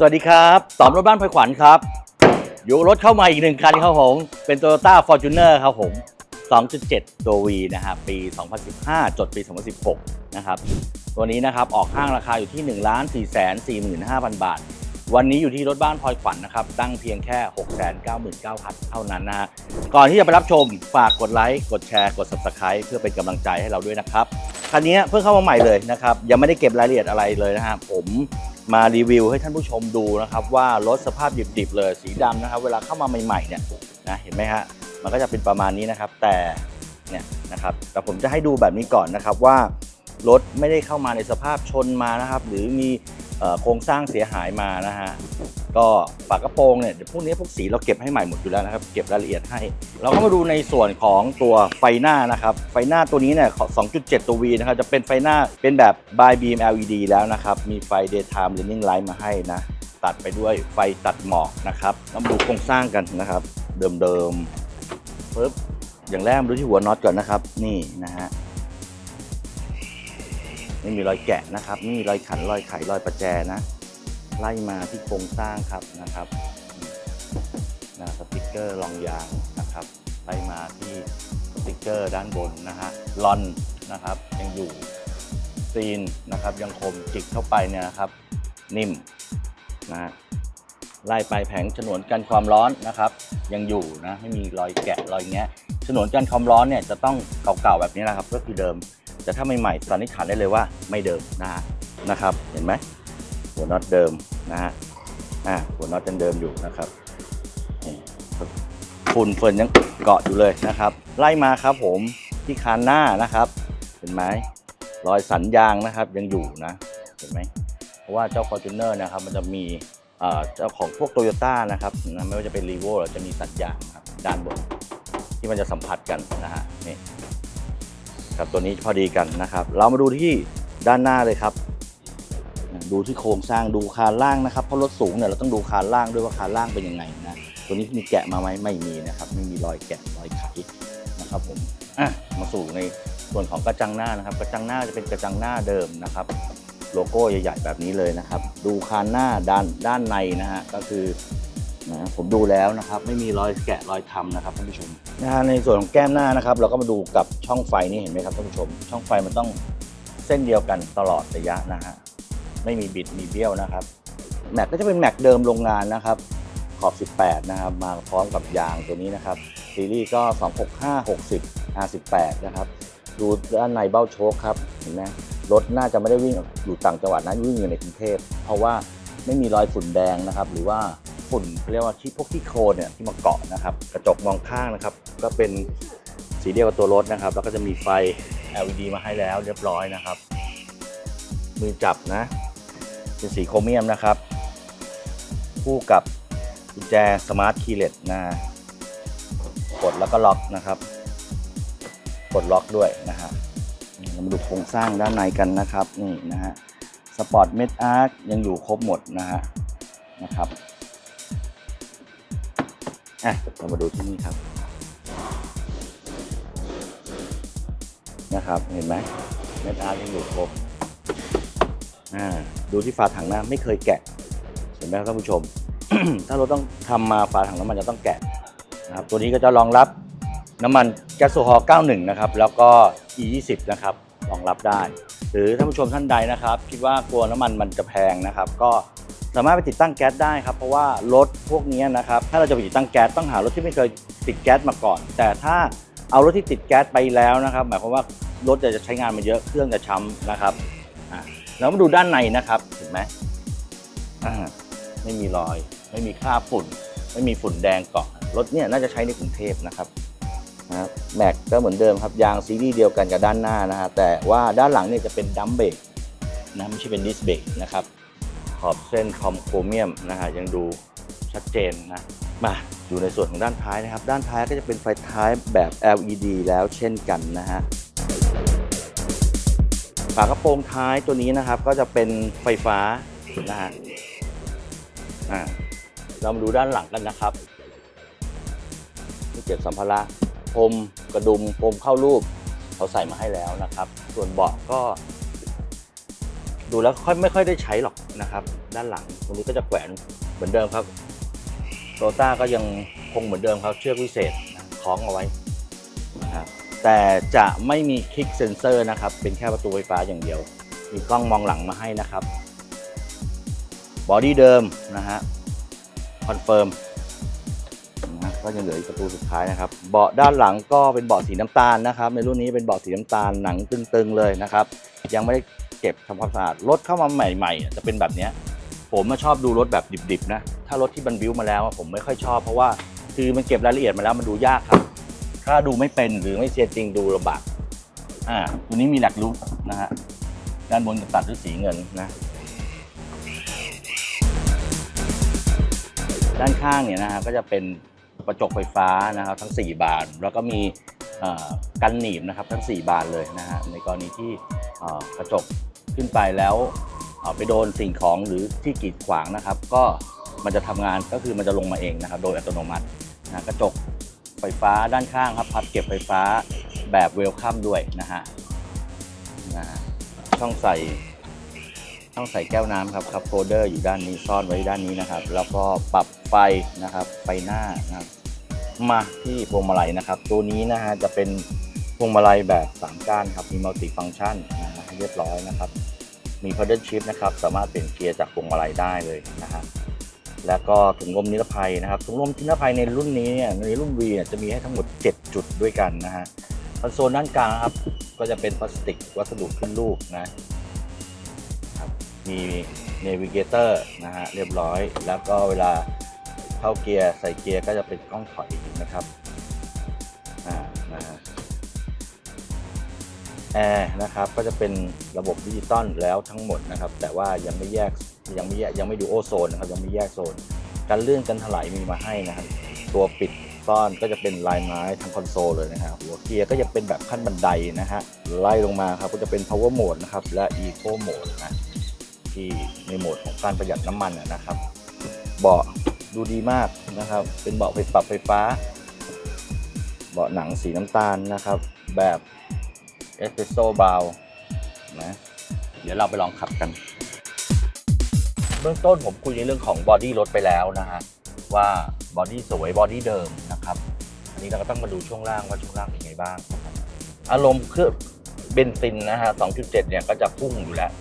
สวัสดีครับตอมรถบ้านพลอยขวัญครับ อยู่รถเข้ามาอีกหนึ่งคันครับผม เป็น Toyota Fortuner ครับผม 2.7 ตัว V นะฮะปี 2015 จดปี 2016 นะครับ ตัวนี้นะครับ ออกห้างราคาอยู่ที่ 1 4 4 5 0 0 0 บาท วันนี้อยู่ที่รถบ้านพลอยขวัญนะครับ ตั้งเพียงแค่ 699,000 เท่านั้นนะฮะ ก่อนที่จะไปรับชม ฝากกดไลค์ กดแชร์ กด Subscribe เพื่อเป็นกำลังใจให้เราด้วยนะครับ คันนี้เพิ่งเข้ามาใหม่เลยนะครับ ยังไม่ได้เก็บรายละเอียดอะไรเลยนะฮะ ผม มารีวิวให้ท่านผู้ชมดูนะครับ ว่ารถสภาพดิบๆเลยสีดำนะครับ เวลาเข้ามาใหม่ๆเนี่ยนะเห็นไหมฮะมันก็จะเป็นประมาณนี้นะครับ แต่เนี่ยนะครับแต่ผมจะให้ดูแบบนี้ก่อนนะครับว่ารถไม่ได้เข้ามาในสภาพชนมานะครับ หรือมีโครงสร้างเสียหายมานะฮะ ก็ฝากระโปรงเนี่ยเดี๋ยวพวกนี้พวกสีเราเก็บให้ใหม่หมดอยู่แล้วนะครับ เก็บรายละเอียดให้ เราก็มาดูในส่วนของตัวไฟหน้านะครับ ไฟหน้าตัวนี้เนี่ยของ2.7 ตัว V นะครับ จะเป็นไฟหน้าเป็นแบบ by beam LED แล้วนะครับ มีไฟ daytime running light มาให้นะ ตัดไปด้วยไฟตัดหมอกนะครับแล้วมาดูโครงสร้างกันนะครับ เดิมๆปึ๊บ อย่างแรกมาดูที่หัวน็อตก่อนนะครับ นี่นะฮะไม่มีรอยแกะนะครับ ไม่มีรอยขัน รอยไข รอยประแจนะ ไล่มาที่โครงสร้างครับนะครับนะสติกเกอร์รองยางนะครับไล่มาที่สติกเกอร์ด้านบนนะฮะลอนนะครับยังอยู่ซีนนะครับยังคมจิกเข้าไปเนี่ยครับนิ่มนะฮะไล่ไปแผงฉนวนกันความร้อนนะครับ ยังอยู่นะไม่มีรอยแกะรอยแงะฉนวนกันความร้อนเนี่ยจะต้องเก่าๆแบบนี้นะครับ ก็คือเดิมแต่ถ้าใหม่ๆสันนิษฐานได้เลยว่าไม่เดิมนะฮะนะครับ เห็นไหม หัวน็อตเดิมนะฮะอ่าหัวน็อตยังเดิมอยู่นะครับนี่ฝุ่นเฟิร์นยังเกาะอยู่เลยนะครับ ไล่มาครับผมที่คานหน้านะครับ เห็นไหมรอยสันยางนะครับยังอยู่นะเห็นไหมเพราะว่าเจ้า f o r t u n e r นะครับมันจะมีเอ่อเจ้าของพวกโตโยต้านะครับนะไม่ว่าจะเป็น r ีโวหรือจะมีสันยางครับด้านบนที่มันจะสัมผัสกันนะฮะนี่ครับตัวนี้พอดีกันนะครับ เรามาดูที่ด้านหน้าเลยครับ ดูที่โครงสร้างดูคานล่างนะครับเพราะรถสูงเนี่ยเราต้องดูคานล่างด้วยว่าคานล่างเป็นยังไงนะตัวนี้มีแกะมาไหมไม่มีนะครับไม่มีรอยแกะรอยไขนะครับผมอะมาสู่ในส่วนของกระจังหน้านะครับ กระจังหน้าจะเป็นกระจังหน้าเดิมนะครับ โลโก้ใหญ่ๆแบบนี้เลยนะครับ ดูคานหน้าด้านด้านในนะฮะก็คือนะผมดูแล้วนะครับไม่มีรอยแกะรอยทำนะครับท่านผู้ชมนะฮะในส่วนของแก้มหน้านะครับ เราก็มาดูกับช่องไฟนี่เห็นไหมครับท่านผู้ชม ช่องไฟมันต้องเส้นเดียวกันตลอดระยะนะฮะ ไม่มีบิดมีเบี้ยวนะครับแม็กก็จะเป็นแม็กเดิมโรงงานนะครับขอบ 18 นะครับ มาพร้อมกับยางตัวนี้นะครับซีรีส์ก็ 265 60 R18 นะครับ ดูด้านในเบ้าโชคครับเห็นไหมรถน่าจะไม่ได้วิ่งอยู่ต่างจังหวัดนะวิ่งอยู่ในกรุงเทพเพราะว่าไม่มีรอยฝุ่นแดงนะครับ หรือว่าฝุ่นเรียกว่าที่พวกที่โคลนเนี่ยที่มาเกาะนะครับ กระจกมองข้างนะครับ ก็เป็นสีเดียวกับตัวรถนะครับ แล้วก็จะมีไฟ LED มาให้แล้วเรียบร้อยนะครับ มือจับนะ เป็นสีโครเมียมนะครับ คู่กับกุญแจสมาร์ทคีย์เลสนะกดแล้วก็ล็อกนะครับกดล็อกด้วยนะฮะเรามาดูโครงสร้างด้านในกันนะครับนี่นะฮะสปอร์ตเมดอาร์ยังอยู่ครบหมดนะฮะนะครับอะเรามาดูที่นี่ครับนะครับเห็นไหมเมดอาร์ยังอยู่ครบ ดูที่ฝาถังน้ำไม่เคยแกะ เห็นไหมครับท่านผู้ชม ถ้ารถต้องทำมาฝาถังน้ำมันจะต้องแกะนะครับตัวนี้ก็จะรองรับน้ำมันแก๊สโซฮอล์91 นะครับ แล้วก็ E20 นะครับรองรับได้ หรือท่านผู้ชมท่านใดนะครับ คิดว่ากลัวน้ำมันมันจะแพงนะครับ ก็สามารถไปติดตั้งแก๊สได้ครับ เพราะว่ารถพวกนี้นะครับ ถ้าเราจะไปติดตั้งแก๊สต้องหารถที่ไม่เคยติดแก๊สมาก่อน แต่ถ้าเอารถที่ติดแก๊สไปแล้วนะครับ หมายความว่ารถจะใช้งานมาเยอะเครื่องจะช้ำนะครับ แล้วมาดูด้านในนะครับเห็นไหมไม่มีรอย ไม่มีคราบฝุ่น ไม่มีฝุ่นแดงเกาะรถเนี่ยน่าจะใช้ในกรุงเทพนะครับนะครับแม็กก็เหมือนเดิมครับยางซีรีส์เดียวกันกับด้านหน้านะฮะแต่ว่าด้านหลังเนี่ยจะเป็นดัมเบรกนะไม่ใช่เป็นดิสเบรกนะครับขอบเส้นคอมโครเมียมนะฮะยังดูชัดเจนนะมาอยู่ในส่วนของด้านท้ายนะครับ ด้านท้ายก็จะเป็นไฟท้ายแบบ LED แล้วเช่นกันนะฮะ ฝากระโปรงท้ายตัวนี้นะครับ ก็จะเป็นไฟฟ้านะฮะอ่าเรามาดูด้านหลังกันนะครับที่เก็บสัมภาระพรมกระดุมพรมเข้ารูปเขาใส่มาให้แล้วนะครับ ส่วนเบาะก็ ดูแล้วค่อยไม่ค่อยได้ใช้หรอกนะครับ ด้านหลังตรงนี้ก็จะแขวนเหมือนเดิมครับโตต้าก็ยังคงเหมือนเดิมครับเชือกวิเศษคล้องเอาไว้ แต่จะไม่มีคลิกเซนเซอร์นะครับ เป็นแค่ประตูไฟฟ้าอย่างเดียว มีกล้องมองหลังมาให้นะครับ บอดี้เดิมนะฮะ คอนเฟิร์มนะก็ยังเหลืออีกประตูสุดท้ายนะครับ เบาะด้านหลังก็เป็นเบาะสีน้ำตาลนะครับ ในรุ่นนี้เป็นเบาะสีน้ำตาลหนังตึงๆเลยนะครับ ยังไม่ได้เก็บทำความสะอาด รถเข้ามาใหม่ๆ จะเป็นแบบนี้ผมมาชอบดูรถแบบดิบๆนะ ถ้ารถที่บันบิวมาแล้วผมไม่ค่อยชอบเพราะว่าคือมันเก็บรายละเอียดมาแล้วมันดูยากครับ ถ้าดูไม่เป็นหรือไม่เซียนจริงดูลำบากอ่าตัวนี้มีแหลกลุกนะฮะด้านบนจะตัดด้วยสีเงินนะด้านข้างเนี่ยนะฮะก็จะเป็นกระจกไฟฟ้านะครับทั้ง 4 บาน แล้วก็มีอ่อกันหนีบนะครับทั้ง 4 บานเลยนะฮะในกรณีที่อ่อกระจกขึ้นไปแล้วเอ่อไปโดนสิ่งของหรือที่กีดขวางนะครับ ก็มันจะทำงานก็คือมันจะลงมาเองนะครับ โดยอัตโนมัตินะกระจก ไฟฟ้าด้านข้างครับพับเก็บไฟฟ้าแบบเวลคัมด้วยนะฮะนะฮะช่องใส่ช่องใส่แก้วน้ำครับครับโฟลเดอร์อยู่ด้านนี้ซ่อนไว้ด้านนี้นะครับ แล้วก็ปรับไฟนะครับไฟหน้านะครับมาที่พวงมาลัยนะครับ ตัวนี้นะฮะจะเป็นพวงมาลัยแบบ 3 ก้านครับ มีมัลติฟัง c t ชันนะฮะเรียบร้อยนะครับ มี paddle shift นะครับ สามารถเปลี่ยนเกียร์จากพวงมาลัยได้เลยนะฮะ แล้วก็ถุงลมนิรภัยนะครับถุงลมนิรภัยในรุ่นนี้เนี่ยในรุ่น V เนี่ยจะมีให้ทั้งหมด 7 จุดด้วยกันนะฮะคอนโซลด้านกลางครับก็จะเป็นพลาสติกวัสดุขึ้นรูปนะครับมี Navigator นะฮะเรียบร้อย แล้วก็เวลาเข้าเกียร์ใส่เกียร์ก็จะเป็นกล้องถอยนะครับอ่านะฮะแอร์นะครับก็จะเป็นระบบดิจิตอลแล้วทั้งหมดนะครับ แต่ว่ายังไม่แยก ยังไม่แยกยังไม่ดูโอโซนนะครับยังไม่แยกโซนการเลื่อนกันถลายมีมาให้นะครับ ตัวปิดซ่อนก็จะเป็นลายไม้ทั้งคอนโซลเลยนะฮะหัวเกียร์ก็จะเป็นแบบขั้นบันไดนะฮะไล่ลงมาครับก็จะเป็น power mode นะครับและ eco mode นะที่ในโหมดของการประหยัดน้ำมันนะครับ เบาะดูดีมากนะครับ เป็นเบาะไฟปรับไฟฟ้า เบาะหนังสีน้ำตาลนะครับ แบบเอสเปรสโซ่บาวนะเดี๋ยวเราไปลองขับกัน เบื้องต้นผมคุยในเรื่องของบอดี้รถไปแล้วนะฮะว่าบอดี้สวยบอดี้เดิมนะครับ อันนี้เราก็ต้องมาดูช่วงล่างว่าช่วงล่างเป็นไงบ้าง อารมณ์เครื่องเบนซินนะฮะ 2.7 เนี่ยก็จะพุ่งอยู่แล้ว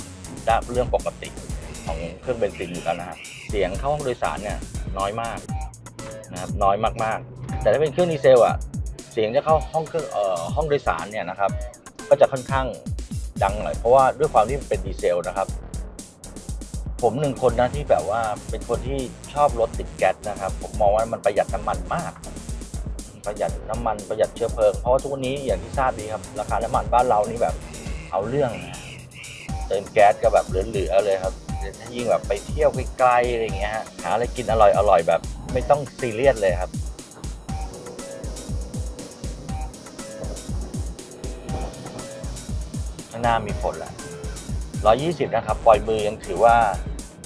ได้เรื่องปกติของเครื่องเบนซินอยู่แล้วนะฮะเสียงเข้าห้องโดยสารเนี่ยน้อยมากนะครับน้อยมากๆ แต่ถ้าเป็นเครื่องดีเซลอะเสียงจะเข้าห้องเครื่องเอ่อห้องโดยสารเนี่ยนะครับ ก็จะค่อนข้างดังหน่อยเพราะว่าด้วยความที่มันเป็นดีเซลนะครับ ผมหนึ่งคนนะที่แบบว่าเป็นคนที่ชอบรถติดแก๊สนะครับ ผมมองว่ามันประหยัดน้ำมันมาก ประหยัดน้ำมันประหยัดเชื้อเพลิง เพราะว่าทุกวันนี้อย่างที่ทราบดีครับ ราคาน้ำมันบ้านเรานี่แบบเอาเรื่องนะเติมแก๊สก็แบบเหลือๆเลยครับถ้ายิ่งแบบไปเที่ยวไกลๆอะไรอย่างเงี้ยฮะหาอะไรกินอร่อยๆแบบ ไม่ต้องซีเรียสเลยครับข้างหน้ามีฝนแหละ 120 นะครับ ปล่อยมือยังถือว่า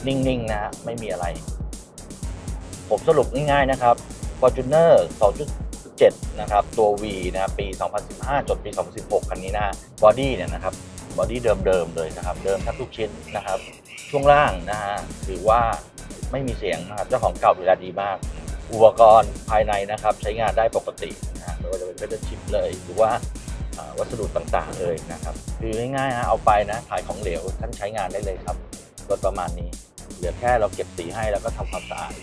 นิ่งๆนะฮะไม่มีอะไร ผมสรุปง่ายๆ นะครับ Fortuner 2.7 นะครับ ตัว V นะปี 2015จดปี 2016 คันนี้นะบอดี้เนี่ยนะครับ บอดี้เดิมๆ เลยนะครับ เดิมแทบทุกชิ้นนะครับ ช่วงล่างนะฮะ ถือว่าไม่มีเสียงนะครับ เจ้าของเก่าดูแลดีมาก อุปกรณ์ภายในนะครับ ใช้งานได้ปกตินะฮะไม่ว่าจะเป็นเพดชิปเลย หรือว่า วัสดุต่างๆเลยนะครับคือง่ายๆฮะเอาไปนะถ่ายของเหลวท่านใช้งานได้เลยครับรถประมาณนี้ เหลือแค่เราเก็บสีให้แล้วก็ทำความสะอาด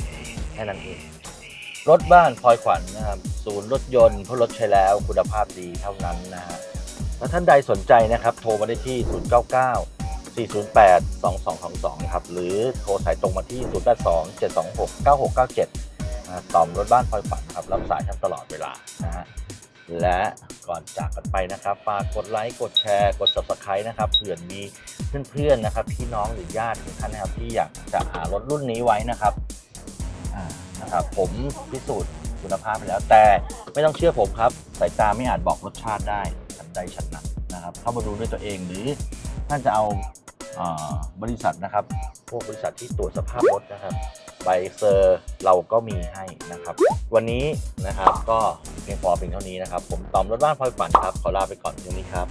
แค่นั้นเองรถบ้านพลอยขวัญนะครับศูนย์รถยนต์เพราะรถใช้แล้วคุณภาพดีเท่านั้นนะฮะถ้าท่านใดสนใจนะครับ โทรมาได้ที่ 099 408 2222นะครับ หรือโทรสายตรงมาที่ 082 726 9697นะต่อมรถบ้านพลอยฝันครับ รับสายท่านตลอดเวลานะฮะและ ก่อนจากกันไปนะครับฝากกดไลค์กดแชร์ กด subscribe นะครับเผื่อมีเพื่อนๆนะครับพี่น้องหรือญาติของท่านนะครับที่อยากจะหารถรุ่นนี้ไว้นะครับอ่านะครับผมพิสูจน์คุณภาพไปแล้ว แต่ไม่ต้องเชื่อผมครับ สายตาไม่อาจบอกรสชาติได้ฉันใดฉันนั้นนะครับ เข้ามาดูด้วยตัวเองหรือท่านจะเอาเออบริษัทนะครับ พวกบริษัทที่ตรวจสภาพรถนะครับ บเซอร์เราก็มีให้นะครับ วันนี้นะครับก็เพียงพอเพียงเท่านี้นะครับ ผมตอมรถบ้านพลอยฝันครับ ขอลาไปก่อนเพียงนี้ครับ